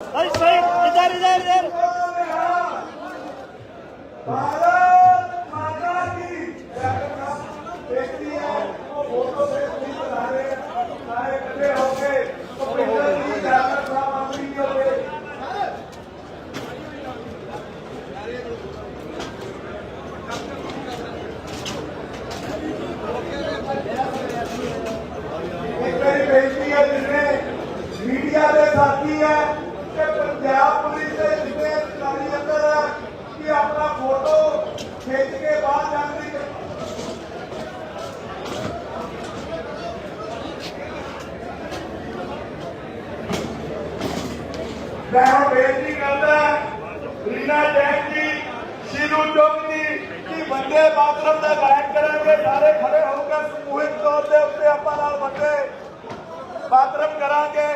भाई सही इधर इधर इधर भारत ਮੈਂ ਹੁਣ ਬੇਨਤੀ ਕਰਦਾ ਰੀਨਾ ਜੈਨ ਜੀ, ਸ਼ੀਰੂ ਚੋਕ ਜੀ, ਕਿ ਬੰਦੇ ਮਾਤਰਮ ਦਾ ਗਾਇਨ ਕਰਾਂਗੇ ਸਾਰੇ ਖੜੇ ਹੋ ਕੇ ਸਮੂਹਿਕ ਤੌਰ ਦੇ ਉੱਤੇ ਆਪਾਂ ਨਾਲ ਬੰਦੇ ਮਾਤਰਮ ਕਰਾਂਗੇ।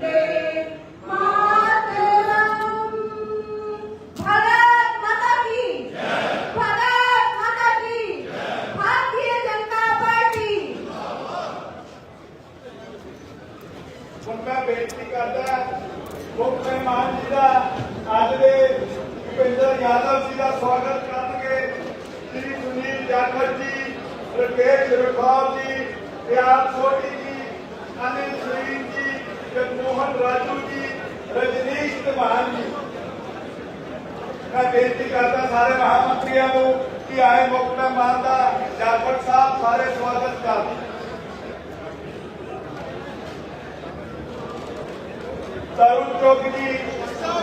day. ਜਗਮੋਹਨ ਰਾਜੂ ਜੀ ਰਜਨੀਸ਼ ਧਮਾਨ ਜੀ ਮੈਂ ਬੇਨਤੀ ਕਰਦਾ ਸਾਰੇ ਮਹਾਮੰਤਰੀਆਂ ਨੂੰ ਕਿ ਆਏ ਮੁੱਖ ਮਹਿਮਾਨ ਦਾ ਜਾਖੜ ਸਾਹਿਬ ਸਾਰੇ ਸਵਾਗਤ ਕਰਨ ਤਰੁਣ ਚੌਕ ਜੀ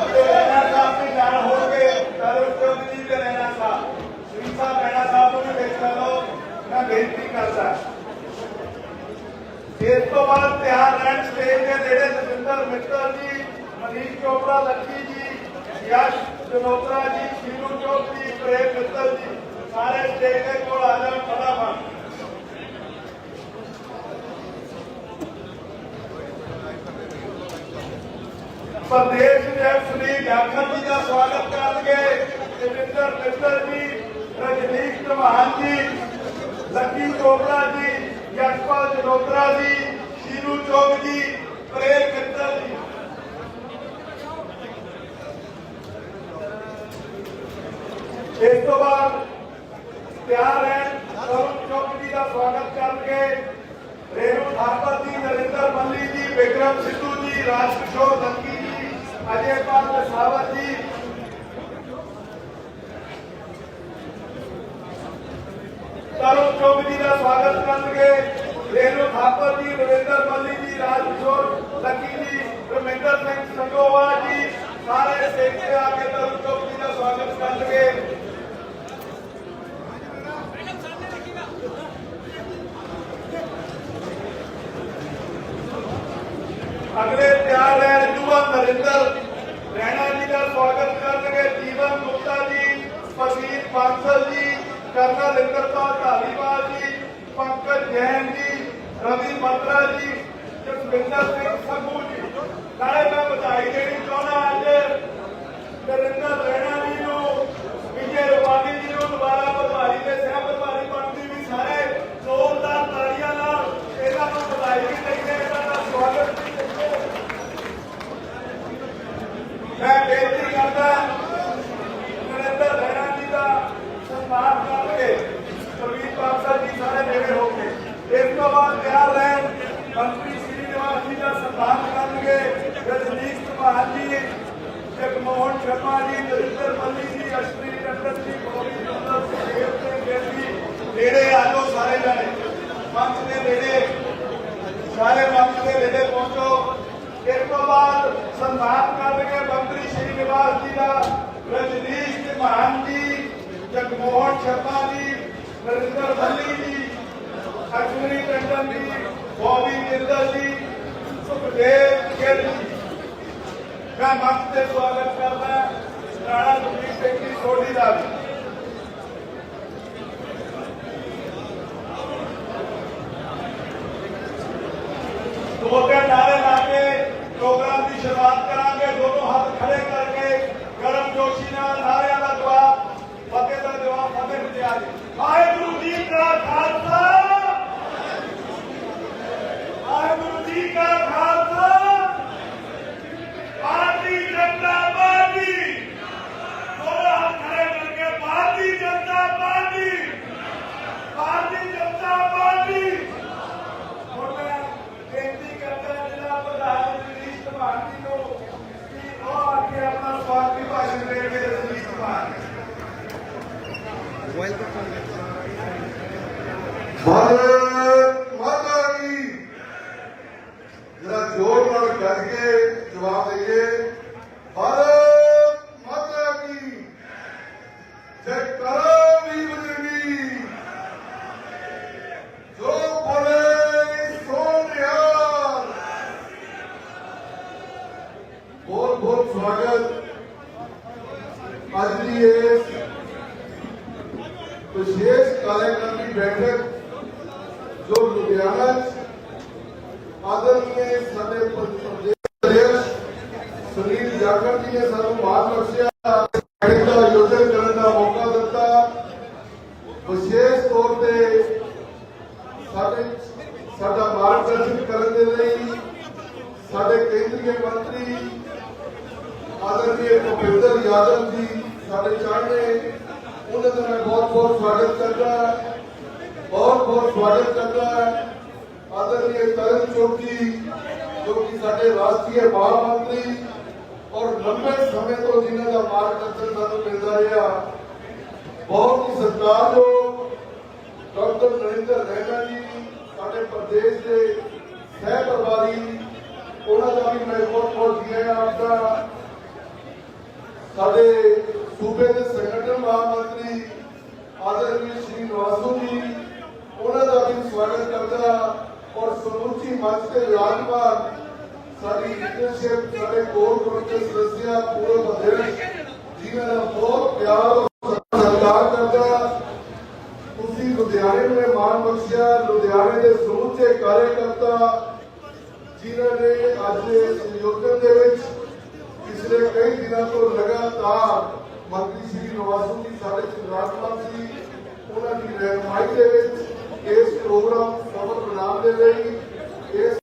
ਤੇ ਰੈਣਾ ਸਾਹਿਬ ਦੇ ਨਾਲ ਹੋਣਗੇ ਤਰੁਣ ਚੌਕ ਜੀ ਤੇ ਰਹਿਣਾ ਸਾਹਿਬ ਸ੍ਰੀ ਸਾਹਿਬ ਰਹਿਣਾ ਸਾਹਿਬ ਨੂੰ ਵੀ ਵਿੱਚ ਲੈ ਲਓ ਮੈਂ ਬੇਨਤੀ ਕਰਦਾ ਇਸ ਤੋਂ ਬਾਅਦ ਤਿਆਰ ਰਹਿਣ ਸਟੇਜ ਦੇ ਨੇੜੇ ਜਤਿੰਦਰ ਮਿੱਤਲ ਜੀ, ਮਨੀਸ਼ ਚੋਪੜਾ ਲੱਖੀ ਜੀ, ਯਸ਼ ਜਨੋਤਰਾ ਜੀ ਸ਼ੀਨੂ ਚੌਕ ਪ੍ਰੇਮ ਮਿੱਤਲ ਜੀ, ਸਾਰੇ ਸਟੇਜ ਦੇ ਕੋਲ ਆ ਜਾਣ ਫਟਾਫਟ ਪ੍ਰਦੇਸ਼ ਦੇ ਸ੍ਰੀ ਜਾਖੜ ਜੀ ਦਾ ਸਵਾਗਤ ਕਰਨਗੇ ਜਤਿੰਦਰ ਮਿੱਤਲ ਜੀ, ਰਜਨੀਸ਼ ਧਮਾਨ ਜੀ, ਲੱਕੀ ਚੋਪੜਾ ਜੀ, ਯਸ਼ਪਾਲ ਜਨੋਤਰਾ ਜੀ ਸ਼ੀਨੂ ਚੌਕ ਜੀ ਪ੍ਰੇਮ ਮਿੱਤਲ ਜੀ ਇਸ ਤੋਂ ਬਾਅਦ ਤਿਆਰ ਹੈ ਤਰੁਣ ਚੌਕ ਜੀ ਦਾ ਸਵਾਗਤ ਕਰਨਗੇ ਰੇਣੂ ਥਾਪਰ ਜੀ ਨਰਿੰਦਰ ਮੱਲੀ ਜੀ, ਵਿਕਰਮ ਸਿੱਧੂ ਜੀ, ਰਾਜ ਕਿਸ਼ੋਰ ਲੱਕੀ ਜੀ, ਅਜੇ ਪਾਲ ਦਸਾਵਤ ਜੀ। ਤਰੁਣ ਚੌਕ ਜੀ ਦਾ ਸਵਾਗਤ ਕਰਨਗੇ ਰੇਣੂ ਥਾਪਰ ਜੀ ਰਵਿੰਦਰ ਮੱਲੀ ਜੀ ਰਾਜ ਕਿਸ਼ੋਰ ਲੱਕੀ ਜੀ, ਰਮਿੰਦਰ ਸਿੰਘ ਸੰਗੋਵਾਲ ਜੀ, ਸਾਰੇ ਸਟੇਜ ਆ ਕੇ ਤਰੁਣ ਚੌਕ ਜੀ ਦਾ ਸਵਾਗਤ ਕਰਨਗੇ। ਅਗਲੇ ਪਿਆਰ ਹੈ ਯੁਵਾ ਨਰਿੰਦਰ। ਰੈਣਾ ਜੀ ਦਾ ਸਵਾਗਤ ਕਰਨਗੇ, ਜੀਵਨ ਗੁਪਤਾ ਜੀ ਫਸੀਲ ਬਾਂਸਲ ਜੀ, ਕਰਨਲ ਇੰਦਰਪਾਲ ਧਾਲੀਵਾਲ ਜੀ, ਪੰਕਜ ਜੈਨ ਰਵੀ ਬੱਤਰਾ ਜੀ, ਜਸਵਿੰਦਰ ਸਿੰਘ ਸੰਗੂ ਜੀ। ਨਾਲੇ ਮੈਂ ਵਧਾਈ ਦੇਣੀ ਚਾਹੁੰਦਾ ਅੱਜ ਨਰਿੰਦਰ ਰੈਣਾ ਜੀ ਨੂੰ, ਵਿਜੇ ਰਵਾਨੀ ਜੀ ਨੂੰ ਦੁਬਾਰਾ ਪ੍ਰਭਾਰੀ ਤੇ ਸਿਆ ਪ੍ਰਭਾਰੀ ਬਣਦੀ ਵੀ ਸਾਰੇ ਜ਼ੋਰਦਾਰ ਤਾਲੀਆਂ ਨਾਲ ਇਹਨਾਂ ਨੂੰ ਵਧਾਈ ਵੀ ਦੇਈਏ ਇਹਨਾਂ ਦਾ ਸਵਾਗਤ ਵੀ ਕਰੀਏ ਮੈਂ ਬੇਨਤੀ ਕਰਦਾ ਨਰਿੰਦਰ ਰਹਿਣਾ ਜੀ ਦਾ ਸਨਮਾਨ ਕਰਕੇ ਪ੍ਰਵੀਨ ਪਾਸਾ ਜੀ ਨੇੜੇ ਸਾਰੇ ਮੰਚ ਦੇ ਨੇੜੇ ਪਹੁੰਚੋ। ਇਸ ਤੋਂ ਬਾਅਦ ਸਨਮਾਨ ਕਰਨਗੇ ਮੰਤਰੀ ਸ਼੍ਰੀ ਨਿਵਾਸ ਜੀ ਦਾ, ਰਜਨੀਸ਼ ਕੁਮਾਰ ਜੀ, ਜਗਮੋਹਨ ਸ਼ਰਮਾ ਜੀ, ਨਰਿੰਦਰ ਮੱਲੀ ਜੀ, ਅਸ਼ਵਨੀ ਟੰਡਨ ਜੀ, ਬੋਬੀ ਜਿੰਦਲ ਜੀ, ਸੁਖਦੇਵ ਗਿੱਲ ਜੀ। ਮੈਂ ਮੰਚ ਤੇ ਸਵਾਗਤ ਕਰਦਾ ਰਾਣਾ ਸੁਖਬੀਰ ਸਿੰਘ ਜੀ, ਸੋਢੀ ਦਾ ਵੀ ਦੋ ਤਿੰਨ ਨਾਰੇ ਲਾ ਕੇ ਪ੍ਰੋਗਰਾਮ ਦੀ ਸ਼ੁਰੂਆਤ ਕਰਾਂਗੇ ਦੋਨੋਂ ਹੱਥ ਖੜੇ ਕਰਕੇ ਗਰਮ ਜੋਸ਼ੀ ਨਾਲ ਨਾਰਿਆਂ ਦਾ ਜਵਾਬ ਫਤਿਹ ਦਾ ਜਵਾਬ ਫਤਿਹ ਵਿੱਚ ਆ ਜੀ ਵਾਹਿਗੁਰੂ ਜੀ ਕਾ ਖਾਲਸਾ ਵਾਹਿਗੁਰੂ ਜੀ ਕਾ ਖਾਲਸਾ ਭਾਰਤੀ ਜਨਤਾ ਪਾਰਟੀ ਦੋਨੋਂ ਹੱਥ ਖੜੇ ਕਰਕੇ ਭਾਰਤੀ ਜਨਤਾ ਪਾਰਟੀ ਭਾਰਤੀ ਜਨਤਾ ਪਾਰਟੀ ਹੁਣ ਮੈਂ ਬੇਨਤੀ ਕਰਦਾ ਜ਼ਿਲ੍ਹਾ ਪ੍ਰਧਾਨ ਰਜਨੀਸ਼ ਕੁਮਾਰ ਜੀ ਨੂੰ ਕਿ ਉਹ ਆ ਕੇ ਆਪਣਾ ਸਵਾਗਤੀ ਭਾਸ਼ਣ ਦੇਣਗੇ ਰਜਨੀਸ਼ ਕੁਮਾਰ Vuelvo con... ਵਿਸ਼ੇਸ਼ ਕਾਰਜਕ੍ਰਮ ਦੀ ਬੈਠਕ ਜੋ ਲੁਧਿਆਣਾ ਚ ਆਦਰਨੀय ਸਾਡੇ ਪ੍ਰਦੇਸ਼ ਸੁਨੀਲ ਜਾਖੜ ਜੀ ਨੇ ਸਾਨੂੰ ਮਾਣ ਬਖਸ਼ਿਆ ਬੈਠਕ ਦਾ ਆਯੋਜਨ ਕਰਨ ਦਾ ਮੌਕਾ ਦਿੱਤਾ ਵਿਸ਼ੇਸ਼ ਤੌਰ ਤੇ ਸਾਡੇ ਸਾਡਾ ਮਾਰਗਦਰਸ਼ਨ ਕਰਨ ਦੇ ਲਈ ਸਾਡੇ ਕੇਂਦਰੀ ਮੰਤਰੀ ਆਦਰਨੀय ਭੁਪਿੰਦਰ ਯਾਦਵ ਜੀ ਸਾਡੇ ਚਾਹਣੇ ਉਹਨਾਂ ਦਾ ਮੈਂ ਬਹੁਤ ਬਹੁਤ ਸਵਾਗਤ ਕਰਦਾ ਬਹੁਤ ਬਹੁਤ ਸਵਾਗਤ ਕਰਦਾ ਆਦਰਨੀय ਤਰਨ ਚੌਕੀ, ਜੋ ਕਿ ਸਾਡੇ ਰਾਸ਼ਟਰੀ ਮਹਾਮੰਤਰੀ ਔਰ ਲੰਬੇ ਸਮੇਂ ਤੋਂ ਜਿਨ੍ਹਾਂ ਦਾ ਮਾਰਗਦਰਸ਼ਨ ਸਾਨੂੰ ਮਿਲਦਾ ਰਿਹਾ, ਬਹੁਤ ਹੀ ਸਤਿਕਾਰਯੋਗ ਡਾਕਟਰ ਨਰਿੰਦਰ ਰਹਿਣਾ ਜੀ, ਸਾਡੇ ਪ੍ਰਦੇਸ਼ ਦੇ ਸਹਿ ਪ੍ਰਭਾਰੀ, ਉਹਨਾਂ ਦਾ ਵੀ ਮੈਂ ਬਹੁਤ ਬਹੁਤ ਜੀ ਆਇਆਂ ਆਪਦਾ ਸਾਡੇ ਸੂਬੇ ਦੇ ਸੰਗਠਨ ਮਹਾਮੰਤਰੀ ਆਦਰਨੀय ਸ਼੍ਰੀ ਨਿਵਾਸੂ ਜੀ ਉਹਨਾਂ ਦਾ ਵੀ ਸਵਾਗਤ ਕਰਦਾ ਔਰ ਸਮੁੱਚੀ ਮੰਚ ਤੇ ਵਿਰਾਜਮਾਨ ਸਾਡੀ ਲੀਡਰਸ਼ਿਪ ਸਾਡੇ ਕੋਰ ਕਮੇਟੀ ਦੇ ਸਦੱਸਿਆ ਪੂਰੇ ਅਧਿਆਇਸ਼ ਜਿਨ੍ਹਾਂ ਦਾ ਬਹੁਤ ਪਿਆਰ ਤੁਸੀਂ ਲੁਧਿਆਣੇ ਨੂੰ ਮਾਣ ਬਖਸ਼ਿਆ, ਲੁਧਿਆਣੇ ਦੇ ਸਮੁੱਚੇ ਕਾਰਜਕਰਤਾ, ਜਿਨ੍ਹਾਂ ਨੇ ਅੱਜ ਦੇ ਸੰਯੋਜਨ ਦੇ ਵਿੱਚ ਪਿਛਲੇ ਕਈ ਦਿਨਾਂ ਤੋਂ ਲਗਾਤਾਰ ਮੰਤਰੀ ਸ਼੍ਰੀ ਨਵਾਜ਼ੂ ਸਾਡੇ ਵਿਰਾਜਮਾਨ ਸੀ ਉਹਨਾਂ ਦੀ ਰਹਿਨਮਾਈ ਦੇ ਵਿੱਚ ਇਸ ਪ੍ਰੋਗਰਾਮ ਸਫਲ ਬਣਾਉਣ ਦੇ ਲਈ ਇਸ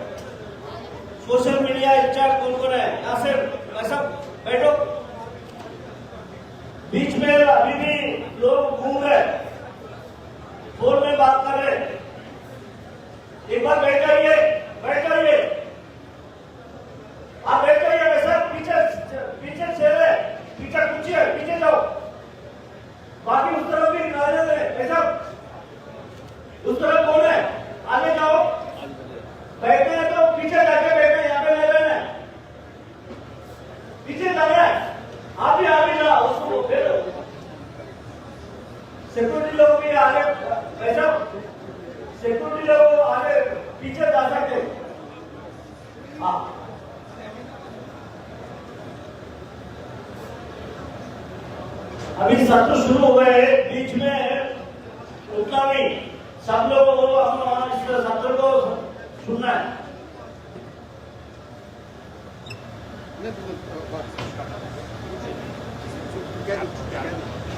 سوشل میڈیا انچارج کون کون ہے ناصر ایسا بیٹھو بیچ میں ابھی بھی لوگ گھوم رہے فون میں بات کر رہے ایک بار بیٹھ جائیے بیٹھ جائیے آپ بیٹھ ابھی سب شروع ہوئے بیچ میں اتنا نہیں سب لوگوں کو اپنا ساتھوں کو سننا ہے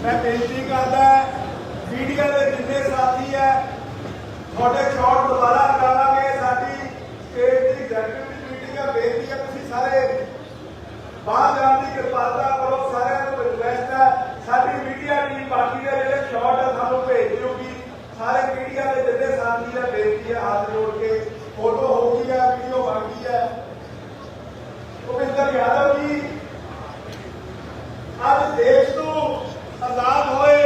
میں بےنتی کرتا میڈیا کے جتنے ساتھی ہے تھوڑے شاٹ دوبارہ کرانا گے ساری اسٹیٹ کی ایگزیکٹو کمیٹی کا بےنتی ہے تھی سارے باہر جان کی کرپالتا کرو سارے ਸਾਡੀ ਮੀਡੀਆ ਟੀਮ ਬਾਕੀ ਦੇ ਜਿਹੜੇ ਸ਼ਾਟ ਹੈ ਸਾਨੂੰ ਭੇਜ ਦਿਓਗੀ ਸਾਰੇ ਮੀਡੀਆ ਦੇ ਜਿੰਨੇ ਸਾਥੀ ਹੈ ਬੇਨਤੀ ਹੈ ਹੱਥ ਜੋੜ ਕੇ ਫੋਟੋ ਹੋ ਗਈ ਹੈ ਵੀਡੀਓ ਬਣ ਗਈ ਹੈ ਭੁਪਿੰਦਰ ਯਾਦਵ ਜੀ, ਅੱਜ ਦੇਸ਼ ਨੂੰ ਆਜ਼ਾਦ ਹੋਏ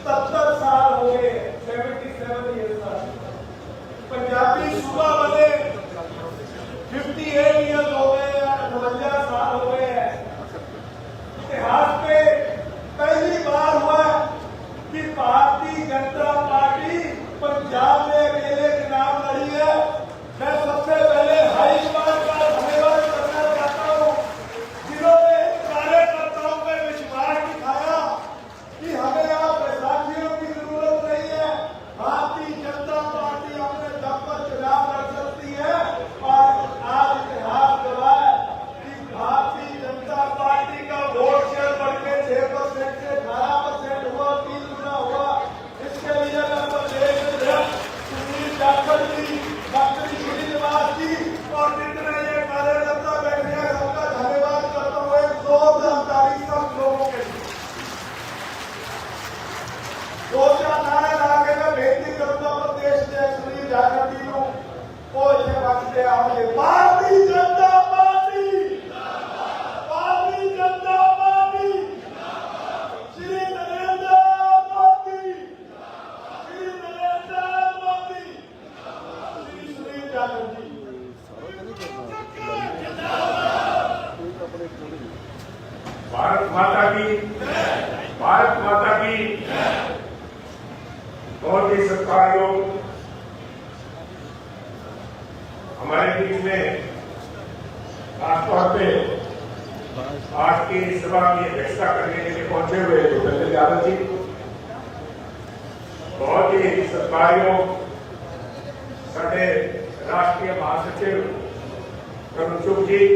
77 ਸਾਲ ਹੋ ਗਏ 77 ਇਅਰਸ ਪੰਜਾਬੀ ਸੂਬਾ ਬਣੇ 58 ਇਅਰਸ ہماری ٹیم میں خاص طور پہ آج کے سبا میں فیصلہ کرنے کے لیے پہنچے ہوئے بلند یادو جی بہت ہی ستکاریوں سڈے راشٹری مہا سچو کرم جی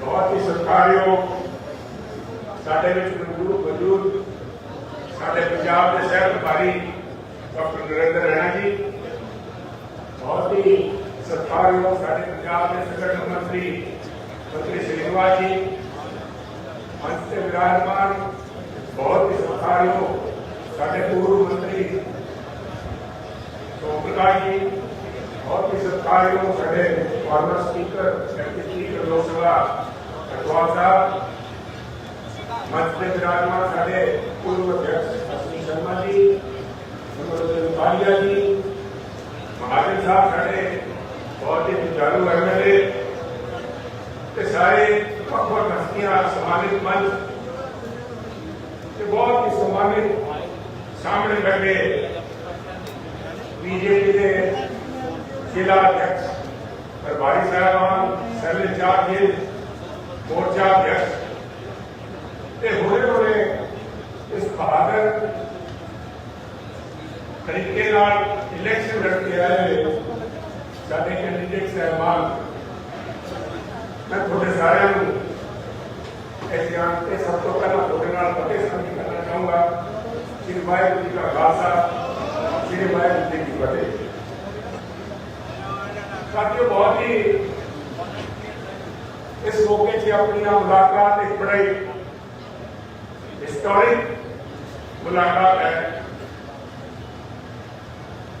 بہت ہی ستکاریوں سڈے موجود سارے پنجاب کے سہر وپاری ڈاکٹر نریندر رائنا جی ਜੀ ਬਹੁਤ ਹੀ ਸਤਿਕਾਰਯੋਗ ਸਾਡੇ ਪੰਜਾਬ ਦੇ ਸੰਗਠਨ ਮੰਤਰੀ ਮੰਤਰੀ ਸ਼੍ਰੀਨਿਵਾਸ ਜੀ ਮੰਚ ਤੇ ਵਿਰਾਜਮਾਨ ਬਹੁਤ ਹੀ ਸਤਿਕਾਰਯੋਗ ਸਾਡੇ ਪੂਰਵ ਮੰਤਰੀ ਸੋਮ ਪ੍ਰਕਾਸ਼ ਜੀ ਬਹੁਤ ਹੀ ਸਤਿਕਾਰਯੋਗ ਸਾਡੇ ਫਾਰਮਰ ਸਪੀਕਰ ਡਿਪਟੀ ਸਪੀਕਰ ਲੋਕ ਸਭਾ ਅਟਵਾਲ ਸਾਹਿਬ ਮੰਚ ਤੇ ਵਿਰਾਜਮਾਨ ਸਾਡੇ ਪੂਰਵ ਅਧਿਕਸ਼ ਅਸ਼ਵਨੀ ਸ਼ਰਮਾ ਜੀ ਸੁਮਰਤ ਰੁਪਾਲੀਆ ਝਾੜੂ ਐਮਐਲਏ ਤੇ ਸਾਰੇ ਵੱਖ-ਵੱਖ ਹਸਤੀਆਂ ਸਮਾਨਿਤ ਮੰਨ ਤੇ ਬਹੁਤ ਹੀ ਸਮਾਨਿਤ ਸਾਹਮਣੇ ਬੈਠੇ ਬੀਜੇਪੀ ਦੇ ਜ਼ਿਲ੍ਹਾ ਅਧਿਕਸ਼ ਪ੍ਰਭਾਰੀ ਸਾਹਿਬਾਨ, ਸੈਲ ਚਾਰ ਜੀ ਮੋਰਚਾ ਅਧਿਕਸ਼ ਤੇ ਹੋਰੇ ਹੋਰੇ ਇਸ ਬਹਾਦਰ ਤਰੀਕੇ ਨਾਲ ਇਲੈਕਸ਼ਨ ਲੜ ਕੇ ਆਏ ਸਾਡੇ ਕੈਂਡੀਡੇਟ ਸਹਿਬਾਨ, ਮੈਂ ਤੁਹਾਡੇ ਸਾਰਿਆਂ ਨੂੰ ਇਸ ਜਾਣ ਤੇ ਸਭ ਤੋਂ ਪਹਿਲਾਂ ਤੁਹਾਡੇ ਨਾਲ ਫਤਿਹ ਸਾਂਝੀ ਕਰਨਾ ਚਾਹੂੰਗਾ ਕਿ ਵਾਹਿਗੁਰੂ ਜੀ ਕਾ ਖਾਲਸਾ, ਸ੍ਰੀ ਵਾਹਿਗੁਰੂ ਜੀ ਕੀ ਫਤਿਹ। ਸਾਥੀਓ, ਬਹੁਤ ਹੀ ਇਸ ਮੌਕੇ 'ਤੇ ਆਪਣੀਆਂ ਮੁਲਾਕਾਤ ਇੱਕ ਬੜੀ ਹਿਸਟੋਰਿਕ ਮੁਲਾਕਾਤ ਹੈ।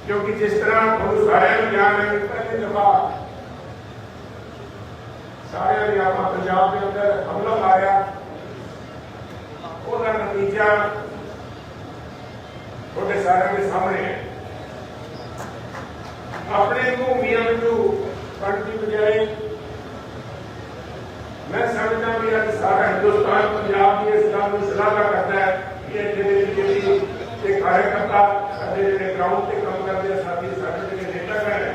ਕਿਉਂਕਿ ਜਿਸ ਤਰ੍ਹਾਂ ਤੁਹਾਨੂੰ ਸਾਰਿਆਂ ਨੂੰ ਜਾਣ ਹੈ ਕਿ ਪਹਿਲੀ ਦਫਾ ਸਾਰਿਆਂ ਨੇ ਆਪਾਂ ਪੰਜਾਬ ਦੇ ਅੰਦਰ ਹਮਲਾ ਆਇਆ ਉਹਦਾ ਨਤੀਜਾ ਤੁਹਾਡੇ ਸਾਰਿਆਂ ਦੇ ਸਾਹਮਣੇ ਹੈ ਆਪਣੇ ਭੂਮੀਆਂ ਨੂੰ ਕੱਢ ਦੀ ਬਜਾਏ ਮੈਂ ਸਮਝਦਾ ਵੀ ਅੱਜ ਸਾਰਾ ਹਿੰਦੁਸਤਾਨ ਪੰਜਾਬ ਦੀ ਇਸ ਗੱਲ ਕਾਰਜਕਰਤਾ ਸਾਡੇ ਜਿਹੜੇ ਗਰਾਊਂਡ ਤੇ ਕੰਮ ਕਰਦੇ ਆ ਸਾਥੀ ਸਾਡੇ ਜਿਹੜੇ ਨੇਤਾ ਹੈ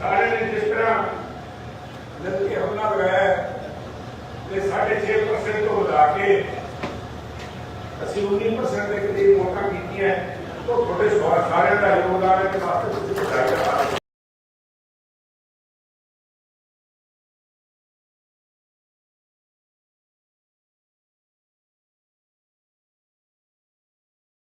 ਸਾਰੇ ਨੇ ਜਿਸ ਤਰ੍ਹਾਂ ਜਦ ਹਮਲਾ ਲਗਾਇਆ ਹੈ, ਤੇ 6.5% ਤੋਂ ਵਧਾ ਕੇ ਅਸੀਂ 19% ਦੇ ਕਰੀਬ ਵੋਟਾਂ ਕੀਤੀਆਂ ਉਹ ਤੁਹਾਡੇ ਸਾਰਿਆਂ ਦਾ ਯੋਗਦਾਨ ਹੈ ਕਿ ਵਾਸਤੇ ਤੁਸੀਂ ਵਧਾਈ ਦਾ